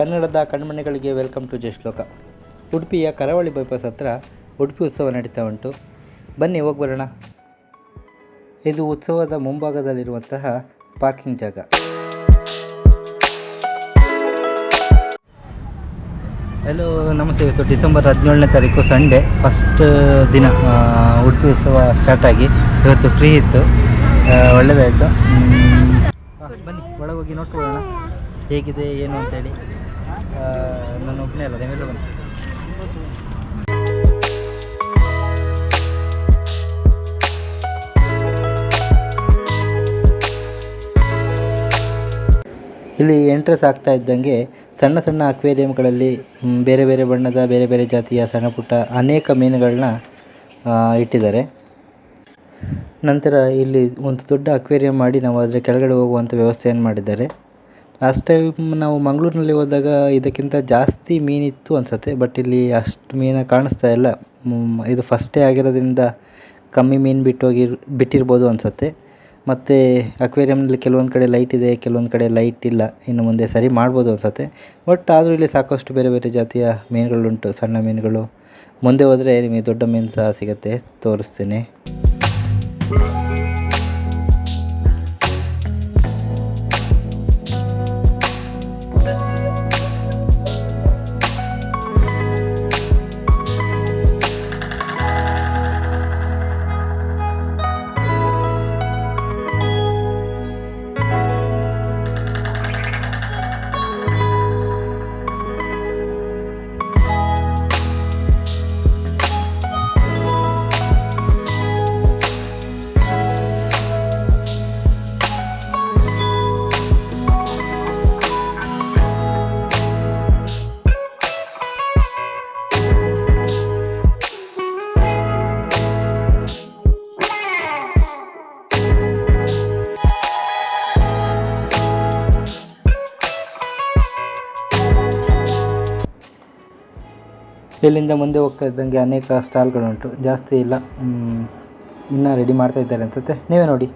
ಕನ್ನಡದ ಕಣ್ಮಣಿಗಳಿಗೆ welcome to ಜಶ್ಲೋಕ ಉಡುಪಿಯ ಕರಾವಳಿ ಬೈಪಾಸ್ ಹತ್ರ ಉಡುಪಿ ಉತ್ಸವ ನಡೀತಾ ಉಂಟು. ಬನ್ನಿ, ಹೋಗಿ ಬರೋಣ. ಇದು ಉತ್ಸವದ ಮುಂಭಾಗದಲ್ಲಿರುವಂತಹ ಪಾರ್ಕಿಂಗ್ ಜಾಗ. ಹಲೋ ನಮಸ್ತೆ. ಇವತ್ತು ಡಿಸೆಂಬರ್ ಹದಿನೇಳನೇ ತಾರೀಕು ಸಂಡೇ. ಫಸ್ಟ್ ದಿನ ಉಡುಪಿ ಉತ್ಸವ ಸ್ಟಾರ್ಟ್ ಆಗಿ ಇವತ್ತು ಫ್ರೀ ಇತ್ತು. ಒಳ್ಳೆಯದಾಯಿತು ಬನ್ನಿ, ಒಳಗೋಗಿ ನೋಡ್ಕೊಳ್ಳೋಣ ಹೇಗಿದೆ, ಏನು ಅಂತೇಳಿ. ನಾನು ಒಬ್ಬನೇ ಅಲ್ಲ, ನೀವೆಲ್ಲ ಬನ್ನಿ. ಇಲ್ಲಿ ಎಂಟ್ರೆಸ್ ಆಗ್ತಾ ಇದ್ದಂಗೆ ಸಣ್ಣ ಸಣ್ಣ ಅಕ್ವೇರಿಯಂಗಳಲ್ಲಿ ಬೇರೆ ಬೇರೆ ಬಣ್ಣದ, ಬೇರೆ ಬೇರೆ ಜಾತಿಯ ಸಣ್ಣ ಪುಟ್ಟ ಅನೇಕ ಮೀನುಗಳನ್ನ ಇಟ್ಟಿದ್ದಾರೆ. ನಂತರ ಇಲ್ಲಿ ಒಂದು ದೊಡ್ಡ ಅಕ್ವೇರಿಯಂ ಮಾಡಿ ನಾವು ಅದರ ಕೆಳಗಡೆ ಹೋಗುವಂಥ ವ್ಯವಸ್ಥೆಯನ್ನು ಮಾಡಿದ್ದಾರೆ. ಲಾಸ್ಟ್ ಟೈಮ್ ನಾವು ಮಂಗಳೂರಿನಲ್ಲಿ ಹೋದಾಗ ಇದಕ್ಕಿಂತ ಜಾಸ್ತಿ ಮೀನಿತ್ತು ಅನಿಸುತ್ತೆ ಬಟ್ ಇಲ್ಲಿ ಅಷ್ಟು ಮೀನು ಕಾಣಿಸ್ತಾ ಇಲ್ಲ. ಇದು ಫಸ್ಟೇ ಆಗಿರೋದ್ರಿಂದ ಕಮ್ಮಿ ಮೀನು ಬಿಟ್ಟೋಗಿ ಬಿಟ್ಟಿರ್ಬೋದು ಅನಿಸುತ್ತೆ. ಮತ್ತು ಅಕ್ವೇರಿಯಂನಲ್ಲಿ ಕೆಲವೊಂದು ಕಡೆ ಲೈಟ್ ಇದೆ, ಕೆಲವೊಂದು ಕಡೆ ಲೈಟ್ ಇಲ್ಲ. ಇನ್ನು ಮುಂದೆ ಸರಿ ಮಾಡ್ಬೋದು ಅನಿಸುತ್ತೆ. ಬಟ್ ಆದರೂ ಇಲ್ಲಿ ಸಾಕಷ್ಟು ಬೇರೆ ಬೇರೆ ಜಾತಿಯ ಮೀನುಗಳುಂಟು, ಸಣ್ಣ ಮೀನುಗಳು. ಮುಂದೆ ಹೋದರೆ ನಿಮಗೆ ದೊಡ್ಡ ಮೀನು ಸಹ ಸಿಗುತ್ತೆ, ತೋರಿಸ್ತೀನಿ. ಇಲ್ಲಿಂದ ಮುಂದೆ ಹೋಗ್ತಾ ಇದ್ದಂಗೆ ಅನೇಕ ಸ್ಟಾಲ್ಗಳುಂಟು. ಜಾಸ್ತಿ ಇಲ್ಲ. ಇನ್ನೂ ರೆಡಿ ಮಾಡ್ತಾ ಇದ್ದಾರೆ ಅನ್ಸುತ್ತೆ. ನೀವೇ ನೋಡಿ.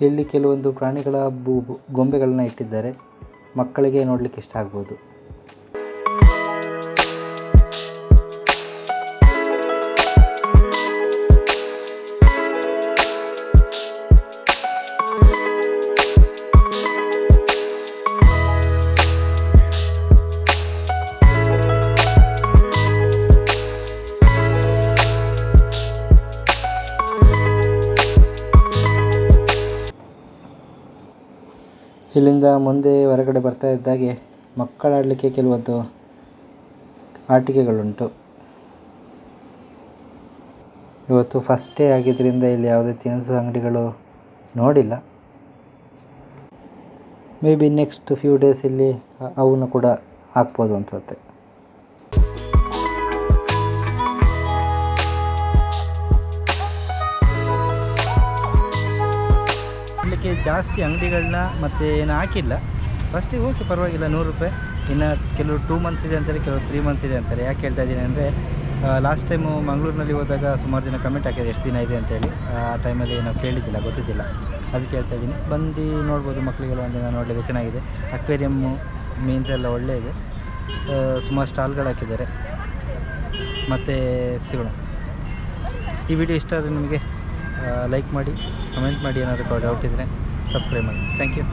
ಇಲ್ಲಿ ಕೆಲವೊಂದು ಪ್ರಾಣಿಗಳ ಬು ಗೊಂಬೆಗಳನ್ನ ಇಟ್ಟಿದ್ದಾರೆ. ಮಕ್ಕಳಿಗೆ ನೋಡ್ಲಿಕ್ಕೆ ಇಷ್ಟ ಆಗ್ಬೋದು. ಇಲ್ಲಿಂದ ಮುಂದೆ ಹೊರಗಡೆ ಬರ್ತಾ ಇದ್ದಾಗೆ ಮಕ್ಕಳಾಡಲಿಕ್ಕೆ ಕೆಲವೊಂದು ಆಟಿಕೆಗಳುಂಟು. ಇವತ್ತು ಫಸ್ಟ್ ಡೇ ಆಗಿದ್ದರಿಂದ ಇಲ್ಲಿ ಯಾವುದೇ ತಿನಿಸು ಅಂಗಡಿಗಳು ನೋಡಿಲ್ಲ. Maybe next few days ಇಲ್ಲಿ ಅವನ್ನು ಕೂಡ ಹಾಕ್ಬೋದು ಅನಿಸುತ್ತೆ. ನೋಡಲಿಕ್ಕೆ ಜಾಸ್ತಿ ಅಂಗಡಿಗಳನ್ನ ಮತ್ತು ಏನು ಹಾಕಿಲ್ಲ. ಫಸ್ಟಿಗೆ ಓಕೆ ಪರವಾಗಿಲ್ಲ, ನೂರು ರೂಪಾಯಿ. ಇನ್ನು ಕೆಲವರು ಟೂ ಮಂತ್ಸ್ ಇದೆ ಅಂತಾರೆ, ಕೆಲವರು ತ್ರೀ ಮಂತ್ಸ್ ಇದೆ ಅಂತಾರೆ. ಯಾಕೆ ಹೇಳ್ತಾ ಇದ್ದೀನಿ ಅಂದರೆ ಲಾಸ್ಟ್ ಟೈಮು ಮಂಗಳೂರಿನಲ್ಲಿ ಹೋದಾಗ ಸುಮಾರು ಜನ ಕಮೆಂಟ್ ಹಾಕಿದ್ರು, ಎಷ್ಟು ದಿನ ಇದೆ? ಅಂತೇಳಿ ಆ ಟೈಮಲ್ಲಿ ನಾವು ಕೇಳಿದ್ದಿಲ್ಲ, ಗೊತ್ತಿದ್ದಿಲ್ಲ. ಅದಕ್ಕೆ ಹೇಳ್ತಾ ಇದ್ದೀನಿ. ಬಂದು ನೋಡ್ಬೋದು ಮಕ್ಕಳಿಗೆಲ್ಲ ಒಂದಿನ ನೋಡಲಿಕ್ಕೆ ಚೆನ್ನಾಗಿದೆ. ಅಕ್ವೇರಿಯಮ್ಮು ಮೀನ್ಸ್ ಎಲ್ಲ ಒಳ್ಳೆ ಇದೆ ಸುಮಾರು ಸ್ಟಾಲ್ಗಳು ಹಾಕಿದ್ದಾರೆ. ಮತ್ತು ಸಿಗೋಣ. ಈ ವಿಡಿಯೋ ಇಷ್ಟ ಆದರೆ ನಿಮಗೆ? ಲೈಕ್ ಮಾಡಿ ಕಮೆಂಟ್ ಮಾಡಿ ಏನಾದರೂ ಡೌಟ್ ಇದ್ದರೆ ಸಬ್ಸ್ಕ್ರೈಬ್ ಮಾಡಿ. Thank you